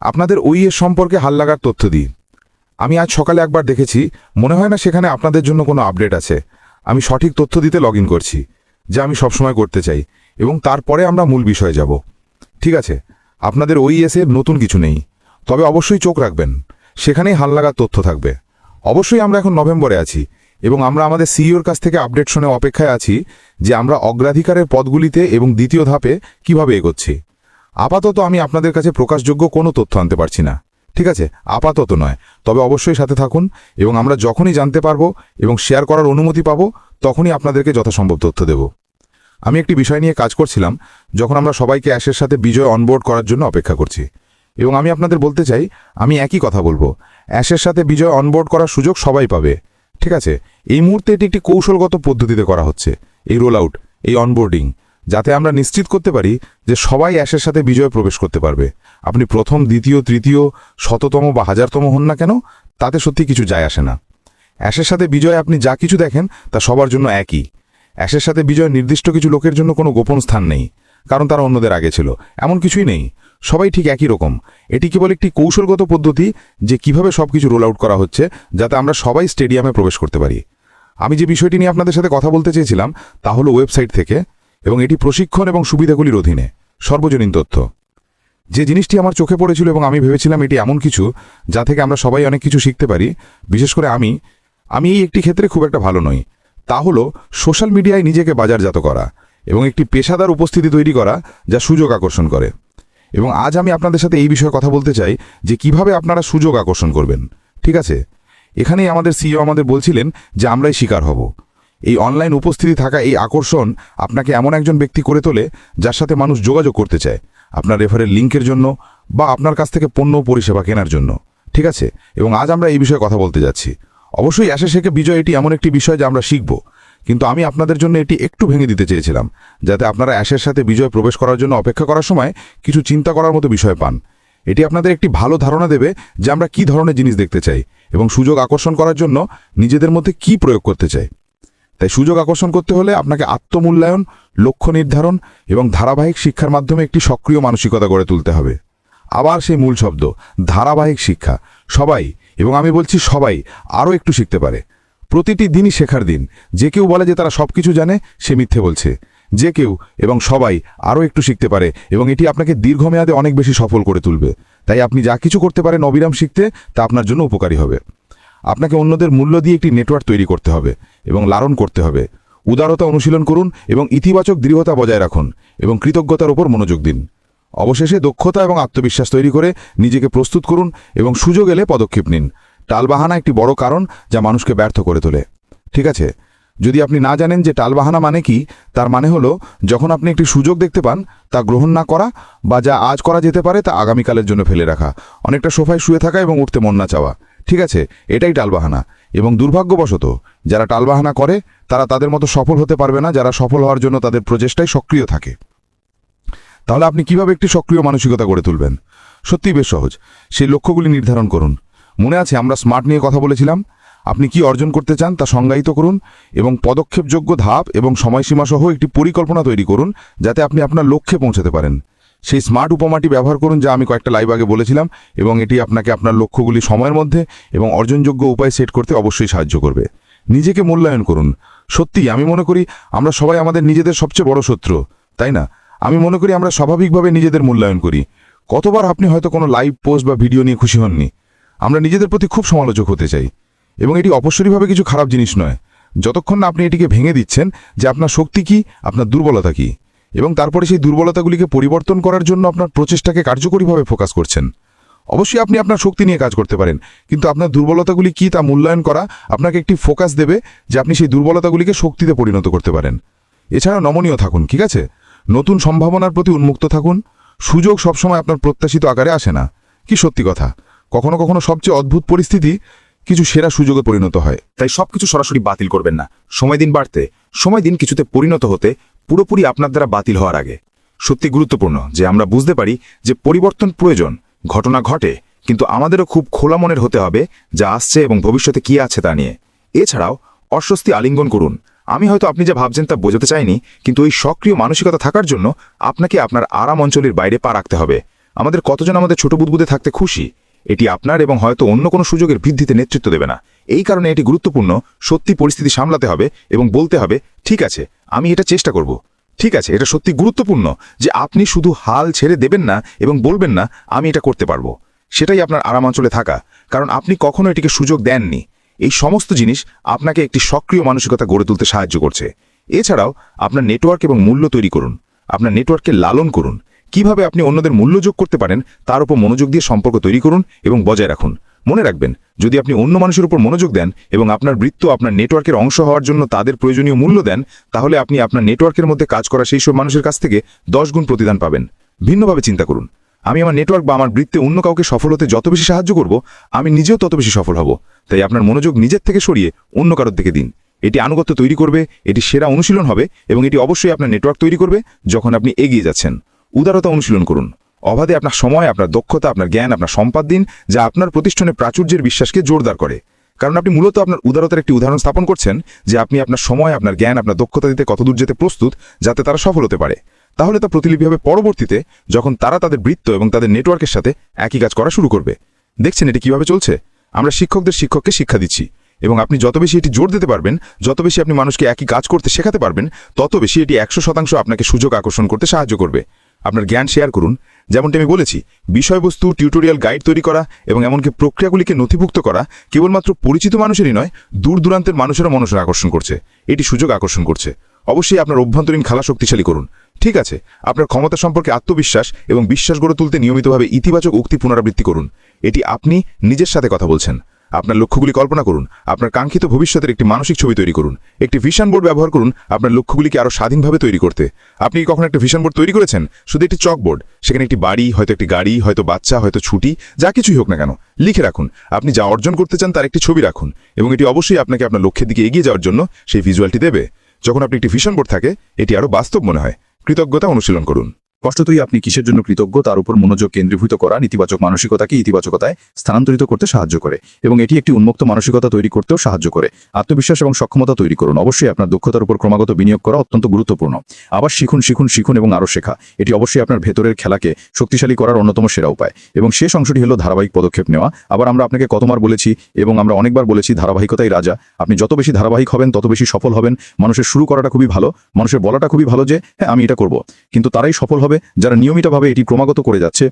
আপনাদের ওইএস সম্পর্কে হাল্লাগার তথ্য দিই। আমি আজ সকালে একবার দেখেছি, মনে হয় না সেখানে আপনাদের জন্য কোনো আপডেট আছে। আমি সঠিক তথ্য দিতে লগ করছি, যা আমি সবসময় করতে চাই, এবং তারপরে আমরা মূল বিষয়ে যাব। ঠিক আছে, আপনাদের ওইএস এর নতুন কিছু নেই, তবে অবশ্যই চোখ রাখবেন, সেখানেই হাল্লাগার তথ্য থাকবে। অবশ্যই আমরা এখন নভেম্বরে আছি, এবং আমরা আমাদের সিইওর কাছ থেকে আপডেট শুনে অপেক্ষায় আছি যে আমরা অগ্রাধিকারের পদগুলিতে এবং দ্বিতীয় ধাপে কীভাবে এগোচ্ছি। আপাতত আমি আপনাদের কাছে প্রকাশযোগ্য কোনো তথ্য আনতে পারছি না। ঠিক আছে? আপাতত নয়। তবে অবশ্যই সাথে থাকুন এবং আমরা যখনই জানতে পারব এবং শেয়ার করার অনুমতি পাবো, তখনই আপনাদেরকে যথাসম্ভব তথ্য দেব। আমি একটি বিষয় নিয়ে কাজ করছিলাম, যখন আমরা সবাইকে অ্যাশের সাথে বিজয় অনবোর্ড করার জন্য অপেক্ষা করছি। এবং আমি আপনাদের বলতে চাই, আমি একই কথা বলব। অ্যাশের সাথে বিজয় অনবোর্ড করার সুযোগ সবাই পাবে। ঠিক আছে? এই মুহূর্তে এটি একটি কৌশলগত পদ্ধতিতে করা হচ্ছে। এই রোল আউট, এই অনবোর্ডিং। যাতে আমরা নিশ্চিত করতে পারি যে সবাই অ্যাশের সাথে বিজয় প্রবেশ করতে পারবে। আপনি প্রথম, দ্বিতীয়, তৃতীয়, শততম বা হাজারতম হন না কেন, তাতে সত্যি কিছু যায় আসে না। অ্যাশের সাথে বিজয় আপনি যা কিছু দেখেন, তা সবার জন্য একই। অ্যাশের সাথে বিজয় নির্দিষ্ট কিছু লোকের জন্য কোনো গোপন স্থান নেই, কারণ তারা অন্যদের আগে ছিল। এমন কিছুই নেই। সবাই ঠিক একই রকম। এটি কেবল একটি কৌশলগত পদ্ধতি যে কীভাবে সব কিছু রোল আউট করা হচ্ছে, যাতে আমরা সবাই স্টেডিয়ামে প্রবেশ করতে পারি। আমি যে বিষয়টি নিয়ে আপনাদের সাথে কথা বলতে চেয়েছিলাম, তা হলো ওয়েবসাইট থেকে এবং এটি প্রশিক্ষণ এবং সুবিধাগুলির অধীনে। সর্বজনীন তথ্য। যে জিনিসটি আমার চোখে পড়েছিল এবং আমি ভেবেছিলাম এটি এমন কিছু, যা থেকে আমরা সবাই অনেক কিছু শিখতে পারি, বিশেষ করে আমি আমি এই একটি ক্ষেত্রে খুব একটা ভালো নই। তা হলো, সোশ্যাল মিডিয়ায় নিজেকে বাজারজাত করা এবং একটি পেশাদার উপস্থিতি তৈরি করা, যা সুযোগ আকর্ষণ করে। এবং আজ আমি আপনাদের সাথে এই বিষয়ে কথা বলতে চাই, যে কীভাবে আপনারা সুযোগ আকর্ষণ করবেন। ঠিক আছে? এখানেই আমাদের সিইও আমাদের বলছিলেন যে আমরাই শিকার হব। এই অনলাইন উপস্থিতি থাকা এই আকর্ষণ আপনাকে এমন একজন ব্যক্তি করে তোলে যার সাথে মানুষ যোগাযোগ করতে চায় আপনার রেফারের লিঙ্কের জন্য বা আপনার কাছ থেকে পণ্য পরিষেবা কেনার জন্য। ঠিক আছে? এবং আজ আমরা এই বিষয়ে কথা বলতে যাচ্ছি। অবশ্যই আসে শেখে বিজয় এটি এমন একটি বিষয় যা আমরা শিখব। কিন্তু আমি আপনাদের জন্য এটি একটু ভেঙে দিতে চেয়েছিলাম, যাতে আপনারা অ্যাশের সাথে বিজয় প্রবেশ করার জন্য অপেক্ষা করার সময় কিছু চিন্তা করার মতো বিষয় পান। এটি আপনাদের একটি ভালো ধারণা দেবে যে আমরা কি ধরনের জিনিস দেখতে চাই এবং সুযোগ আকর্ষণ করার জন্য নিজেদের মধ্যে কি প্রয়োগ করতে চাই। তাই সুযোগ আকর্ষণ করতে হলে আপনাকে আত্মমূল্যায়ন, লক্ষ্য নির্ধারণ এবং ধারাবাহিক শিক্ষার মাধ্যমে একটি সক্রিয় মানসিকতা গড়ে তুলতে হবে। আবার সেই মূল শব্দ, ধারাবাহিক শিক্ষা। সবাই, এবং আমি বলছি সবাই, আরও একটু শিখতে পারে। প্রতিটি দিনই শেখার দিন। যে কেউ বলে যে তারা সব কিছু জানে, সে মিথ্যে বলছে। যে কেউ এবং সবাই আরও একটু শিখতে পারে, এবং এটি আপনাকে দীর্ঘমেয়াদে অনেক বেশি সফল করে তুলবে। তাই আপনি যা কিছু করতে পারেন অবিরাম শিখতে, তা আপনার জন্য উপকারী হবে। আপনাকে অন্যদের মূল্য দিয়ে একটি নেটওয়ার্ক তৈরি করতে হবে এবং লালন করতে হবে। উদারতা অনুশীলন করুন এবং ইতিবাচক দৃঢ়তা বজায় রাখুন এবং কৃতজ্ঞতার উপর মনোযোগ দিন। অবশেষে দক্ষতা এবং আত্মবিশ্বাস তৈরি করে নিজেকে প্রস্তুত করুন এবং সুযোগ এলে পদক্ষেপ নিন। টালবাহানা একটি বড় কারণ যা মানুষকে ব্যর্থ করে তোলে। ঠিক আছে, যদি আপনি না জানেন যে টালবাহানা মানে কি, তার মানে হলো যখন আপনি একটি সুযোগ দেখতে পান, তা গ্রহণ না করা বা যা আজ করা যেতে পারে তা আগামীকালের জন্য ফেলে রাখা। অনেকটা সোফায় শুয়ে থাকা এবং উঠতে মন না চাওয়া। ঠিক আছে, এটাই টালবাহানা। এবং দুর্ভাগ্যবশত, যারা টালবাহানা করে, তারা তাদের মতো সফল হতে পারবে না, যারা সফল হওয়ার জন্য তাদের প্রচেষ্টায় সক্রিয় থাকে। তাহলে আপনি কীভাবে একটি সক্রিয় মানসিকতা গড়ে তুলবেন? সত্যিই বেশ সহজ। সেই লক্ষ্যগুলি নির্ধারণ করুন। মনে আছে, আমরা স্মার্ট নিয়ে কথা বলেছিলাম। আপনি কি অর্জন করতে চান তা সংজ্ঞায়িত করুন এবং পদক্ষেপযোগ্য ধাপ এবং সময়সীমা সহ একটি পরিকল্পনা তৈরি করুন, যাতে আপনি আপনার লক্ষ্যে পৌঁছাতে পারেন। সেই স্মার্ট উপমাটি ব্যবহার করুন যা আমি কয়েকটা লাইভ আগে বলেছিলাম এবং এটি আপনাকে আপনার লক্ষ্যগুলি সময়ের মধ্যে এবং অর্জনযোগ্য উপায় সেট করতে অবশ্যই সাহায্য করবে। নিজেকে মূল্যায়ন করুন। সত্যি আমি মনে করি আমরা সবাই আমাদের নিজেদের সবচেয়ে বড় শত্রু, তাই না? আমি মনে করি আমরা স্বাভাবিকভাবে নিজেদের মূল্যায়ন করি। কতবার আপনি হয়তো কোনো লাইভ পোস্ট বা ভিডিও নিয়ে খুশি হননি। আমরা নিজেদের প্রতি খুব সমালোচক হতে চাই এবং এটি অপসরীভাবে কিছু খারাপ জিনিস নয়। যতক্ষণ না আপনি এটিকে ভেঙে দিচ্ছেন যে আপনার শক্তি কি, আপনার দুর্বলতা কি এবং তারপরে সেই দুর্বলতাগুলিকে পরিবর্তন করার জন্য আপনার প্রচেষ্টাকে কার্যকরীভাবে ফোকাস করছেন। অবশ্যই আপনি আপনার শক্তি নিয়ে কাজ করতে পারেন, কিন্তু আপনার দুর্বলতাগুলি কি তা মূল্যায়ন করা আপনাকে একটি ফোকাস দেবে যে আপনি সেই দুর্বলতাগুলিকে শক্তিতে পরিণত করতে পারেন। এছাড়া নমনীয় থাকুন, ঠিক আছে? নতুন সম্ভাবনার প্রতি উন্মুক্ত থাকুন। সুযোগ সবসময় আপনার প্রত্যাশিত আকারে আসে না। কি সত্যি কথা? কখনো কখনো সবচেয়ে অদ্ভুত পরিস্থিতি কিছু সেরা সুযোগে পরিণত হয়। তাই সবকিছু সরাসরি বাতিল করবেন না। সময় দিন বাড়তে, সময় দিন কিছুতে পরিণত হতে পুরোপুরি আপনার দ্বারা বাতিল হওয়ার আগে। সত্যি গুরুত্বপূর্ণ যে আমরা বুঝতে পারি যে পরিবর্তন প্রয়োজন, ঘটনা ঘটে, কিন্তু আমাদেরও খুব খোলা মনের হতে হবে যা আসছে এবং ভবিষ্যতে কি আছে তা নিয়ে। এছাড়াও, অস্বস্তি আলিঙ্গন করুন। আমি হয়তো আপনি যা ভাবছেন তা বোঝাতে চাইনি, কিন্তু ওই সক্রিয় মানসিকতা থাকার জন্য আপনাকে আপনার আরাম অঞ্চলের বাইরে পা রাখতে হবে। আমাদের কতজন আমাদের ছোট বুদবুদে থাকতে খুশি? এটি আপনার এবং হয়তো অন্য কোনো সুযোগের ভিত্তিতে নেতৃত্ব দেবে না। এই কারণে এটি গুরুত্বপূর্ণ, সত্যি পরিস্থিতি সামলাতে হবে এবং বলতে হবে, ঠিক আছে, আমি এটা চেষ্টা করব। ঠিক আছে, এটা সত্যি গুরুত্বপূর্ণ যে আপনি শুধু হাল ছেড়ে দেবেন না এবং বলবেন না, আমি এটা করতে পারব। সেটাই আপনার আরাম অঞ্চলে থাকা। কারণ আপনি কখনো এটিকে সুযোগ দেননি। এই সমস্ত জিনিস আপনাকে একটি সক্রিয় মানসিকতা গড়ে তুলতে সাহায্য করছে। এছাড়াও, আপনার নেটওয়ার্ক এবং মূল্য তৈরি করুন। আপনার নেটওয়ার্ককে লালন করুন। কীভাবে আপনি অন্যদের মূল্য যোগ করতে পারেন, তার উপর মনোযোগ দিয়ে সম্পর্ক তৈরি করুন এবং বজায় রাখুন। মনে রাখবেন, যদি আপনি অন্য মানুষের উপর মনোযোগ দেন এবং আপনার বৃত্ত আপনার নেটওয়ার্কের অংশ হওয়ার জন্য তাদের প্রয়োজনীয় মূল্য দেন, তাহলে আপনি আপনার নেটওয়ার্কের মধ্যে কাজ করা সেই সব মানুষের কাছ থেকে দশ গুণ প্রতিদান পাবেন। ভিন্নভাবে চিন্তা করুন, আমি আমার নেটওয়ার্ক বা আমার বৃত্তে অন্য কাউকে সফল হতে যত বেশি সাহায্য করব, আমি নিজেও তত বেশি সফল হব। তাই আপনার মনোযোগ নিজের থেকে সরিয়ে অন্য কারোর দিকে দিন। এটি আনুগত্য তৈরি করবে, এটি সেরা অনুশীলন হবে এবং এটি অবশ্যই আপনার নেটওয়ার্ক তৈরি করবে যখন আপনি এগিয়ে যাচ্ছেন। উদারতা অনুশীলন করুন। অবাধে আপনার সময়, আপনার দক্ষতা, আপনার জ্ঞান, আপনার সম্পাদ দিন, যা আপনার প্রতিষ্ঠানে প্রাচুর্যের বিশ্বাসকে জোরদার করে। কারণ আপনি মূলত আপনার উদারতার একটি উদাহরণ স্থাপন করছেন, যে আপনি আপনার সময়, আপনার জ্ঞান, আপনার দক্ষতা দিতে কতদূর যেতে প্রস্তুত, যাতে তারা সফল হতে পারে। তাহলে তা প্রতিলিপি হবে পরবর্তীতে, যখন তারা তাদের বৃত্ত এবং তাদের নেটওয়ার্কের সাথে একই কাজ করা শুরু করবে। দেখছেন এটি কীভাবে চলছে? আমরা শিক্ষকদের শিক্ষককে শিক্ষা দিচ্ছি, এবং আপনি যত বেশি এটি জোর দিতে পারবেন, যত বেশি আপনি মানুষকে একই কাজ করতে শেখাতে পারবেন, তত বেশি এটি একশো শতাংশ আপনাকে সুযোগ আকর্ষণ করতে সাহায্য করবে। আপনার জ্ঞান শেয়ার করুন। যেমনটি আমি বলেছি, বিষয়বস্তু টিউটোরিয়াল গাইড তৈরি করা এবং এমনকি প্রক্রিয়াগুলিকে নথিভুক্ত করা কেবলমাত্র পরিচিত মানুষেরই নয় দূর দূরান্তের মানুষেরও মনসের আকর্ষণ করছে। এটি সুযোগ আকর্ষণ করছে। অবশ্যই আপনার অভ্যন্তরীণ খেলা শক্তিশালী করুন। ঠিক আছে, আপনার ক্ষমতা সম্পর্কে আত্মবিশ্বাস এবং বিশ্বাস গড়ে তুলতে নিয়মিতভাবে ইতিবাচক উক্তি পুনরাবৃত্তি করুন। এটি আপনি নিজের সাথে কথা বলছেন। আপনার লক্ষ্যগুলি কল্পনা করুন, আপনার কাঙ্ক্ষিত ভবিষ্যতের একটি মানসিক ছবি তৈরি করুন, একটি ভিশন বোর্ড ব্যবহার করুন, আপনার লক্ষ্যগুলিকে আরও স্বাধীনভাবে তৈরি করতে। আপনি কখনো একটা ভিশন বোর্ড তৈরি করেছেন? শুধু একটি চকবোর্ড, সেখানে একটি বাড়ি, হয়তো একটি গাড়ি, হয়তো বাচ্চা, হয়তো ছুটি, যা কিছুই হোক না কেন। লিখে রাখুন, আপনি যা অর্জন করতে চান তার একটি ছবি রাখুন এবং এটি অবশ্যই আপনাকে আপনার লক্ষ্যের দিকে এগিয়ে যাওয়ার জন্য সেই ভিজুয়ালটি দেবে। যখন আপনি একটি ভিশন বোর্ড থাকে, এটি আরও বাস্তব মনে হয়। কৃতজ্ঞতা অনুশীলন করুন। স্পষ্টতই আপনি কিসের জন্য কৃতজ্ঞ, তার উপর মনোযোগ কেন্দ্রীভূত করা নেতিবাচক মানসিকতাকে ইতিবাচকতায় স্থানান্তরিত করতে সাহায্য করে এবং এটি একটি উন্মুক্ত মানসিকতা তৈরি করতেও সাহায্য করে। আত্মবিশ্বাস এবং সক্ষমতা তৈরি করুন। অবশ্যই আপনার দক্ষতার উপর ক্রমাগত বিনিয়োগ করা অত্যন্ত গুরুত্বপূর্ণ। আবার শিখুন শিখুন শিখুন এবং আরও শেখা। এটি অবশ্যই আপনার ভেতরের খেলাকে শক্তিশালী করার অন্যতম সেরা উপায়। এবং শেষ অংশটি হলো ধারাবাহিক পদক্ষেপ নেওয়া। আবার আমরা আপনাকে কতবার বলেছি এবং আমরা অনেকবার বলেছি, ধারাবাহিকতাই রাজা। আপনি যত বেশি ধারাবাহিক হবেন, তত বেশি সফল হবেন। মানুষের শুরু করাটা খুবই ভালো। মানুষের বলাটা খুবই ভালো যে হ্যাঁ আমি এটা করব। কিন্তু তারাই সফল হবে যারা নিয়মিতভাবে এটি ক্রমাগত করে যাচ্ছে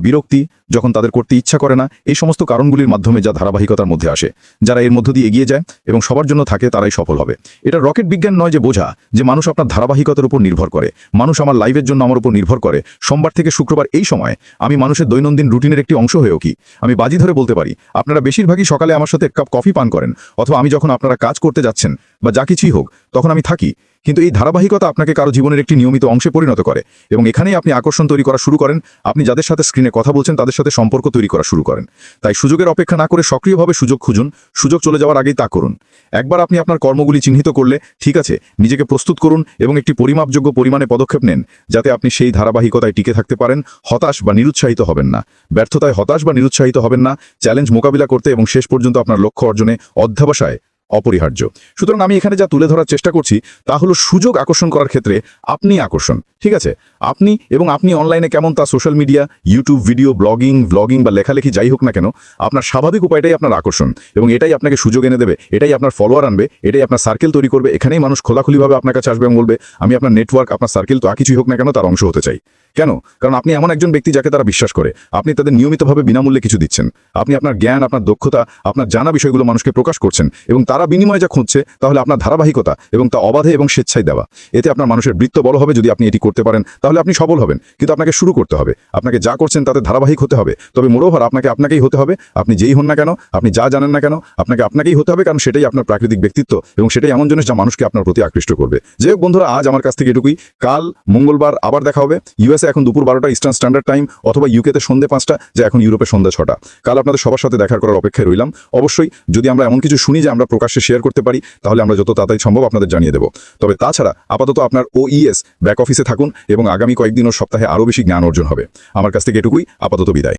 বিরক্তি যখন তাদের করতে ইচ্ছা করে না, এই সমস্ত কারণগুলির মাধ্যমে যা ধারাবাহিকতার মধ্যে আসে, যারা এর মধ্য দিয়ে এগিয়ে যায় এবং সবার জন্য থাকে তারাই সফল হবে। এটা রকেট বিজ্ঞান নয় যে বোঝা যে মানুষ আপনার ধারাবাহিকতার উপর নির্ভর করে, মানুষ আমার লাইভের জন্য আমার উপর নির্ভর করে। সোমবার থেকে শুক্রবার এই সময় আমি মানুষের দৈনন্দিন রুটিনের একটি অংশ হয়েও কি? আমি বাজি ধরে বলতে পারি, আপনারা বেশিরভাগই সকালে আমার সাথে এক কাপ কফি পান করেন, অথবা আমি যখন আপনারা কাজ করতে যাচ্ছেন বা যা কিছুই হোক, তখন আমি থাকি। কিন্তু এই ধারাবাহিকতা আপনাকে কারও জীবনের একটি নিয়মিত অংশে পরিণত করে এবং এখানেই আপনি আকর্ষণ তৈরি করা শুরু করেন। আপনি যাদের সাথে স্ক্রিনে কথা বলছেন, তাদের সাথে সম্পর্ক তৈরি করা শুরু করেন। তাই সুযোগের অপেক্ষা না করে সক্রিয়ভাবে সুযোগ খুঁজুন, সুযোগ চলে যাওয়ার আগেই তা করুন। একবার আপনি আপনার কর্মগুলি চিহ্নিত করলে, ঠিক আছে, নিজেকে প্রস্তুত করুন এবং একটি পরিমাপযোগ্য পরিমাণে পদক্ষেপ নেন, যাতে আপনি সেই ধারাবাহিকতায় টিকে থাকতে পারেন, হতাশ বা নিরুৎসাহিত হবেন না। ব্যর্থতায় হতাশ বা নিরুৎসাহিত হবেন না, চ্যালেঞ্জ মোকাবিলা করতে এবং শেষ পর্যন্ত আপনার লক্ষ্য অর্জনে অধ্যাবসায় অপরিহার্য। সুতরাং আমি এখানে যা তুলে ধরার চেষ্টা করছি, তা হলো সুযোগ আকর্ষণ করার ক্ষেত্রে আপনি আকর্ষণ, ঠিক আছে? আপনি এবং আপনি অনলাইনে কেমন তা social media YouTube video blogging blogging বা লেখালেখি যাই হোক না কেন, আপনার স্বাভাবিক উপায়টাই আপনার আকর্ষণ এবং এটাই আপনাকে সুযোগ এনে দেবে, এটাই আপনার ফলোয়ার আনবে, এটাই আপনার সার্কেল তৈরি করবে, এখানেই মানুষ খোলাখুলিভাবে আপনার কাছে আসবে এবং বলবে, আমি আপনার নেটওয়ার্ক আপনার সার্কেল তো আর কিছুই হোক না কেন, তার অংশ হতে চাই। কেন? কারণ আপনি এমন একজন ব্যক্তি যাকে তারা বিশ্বাস করে। আপনি তাদের নিয়মিতভাবে বিনামূল্যে কিছু দিচ্ছেন। আপনি আপনার জ্ঞান, আপনার দক্ষতা, আপনার জানা বিষয়গুলো মানুষকে প্রকাশ করছেন এবং তারা বিনিময়ে যা খুঁজছে তাহলে আপনার ধারাবাহিকতা এবং তা অবাধে এবং স্বেচ্ছায় দেওয়া। এতে আপনার মানুষের বৃত্ত বড় হবে যদি আপনি এটি করতে পারেন। তাহলে আপনি সফল হবেন। কিন্তু আপনাকে শুরু করতে হবে। আপনাকে যা করছেন তাতে ধারাবাহিক হতে হবে। তবে মোরোভার আপনাকে আপনাকেই হতে হবে। আপনি যেই হন না কেন, আপনি যা জানেন না কেন, আপনাকে আপনাকেই হতে হবে। কারণ সেটাই আপনার প্রাকৃতিক ব্যক্তিত্ব এবং সেটাই এমন জিনিস যা মানুষকে আপনার প্রতি আকৃষ্ট করবে। যে বন্ধুরা, আজ আমার কাছ থেকে এটুকুই। কাল মঙ্গলবার আবার দেখা হবে। ইউএসএ এখন দুপুর বারোটা ইস্টার্ন স্ট্যান্ডার্ড টাইম অথবা ইউকেতে সন্ধে পাঁচটা, যা এখন ইউরোপে সন্ধ্যা ছটা। কাল আপনাদের সবার সাথে দেখা করার অপেক্ষায় রইলাম। অবশ্যই যদি আমরা এমন কিছু শুনি যে আমরা প্রকাশ্যে শেয়ার করতে পারি, তাহলে আমরা যত তাড়াতাড়ি সম্ভব আপনাদের জানিয়ে দেব। তবে তাছাড়া আপাতত আপনার ওইএস ব্যাক অফিসে থাকুন এবং আগামী কয়েকদিন ও সপ্তাহে আরও বেশি জ্ঞান অর্জন হবে। আমার কাছ থেকে এটুকুই, আপাতত বিদায়।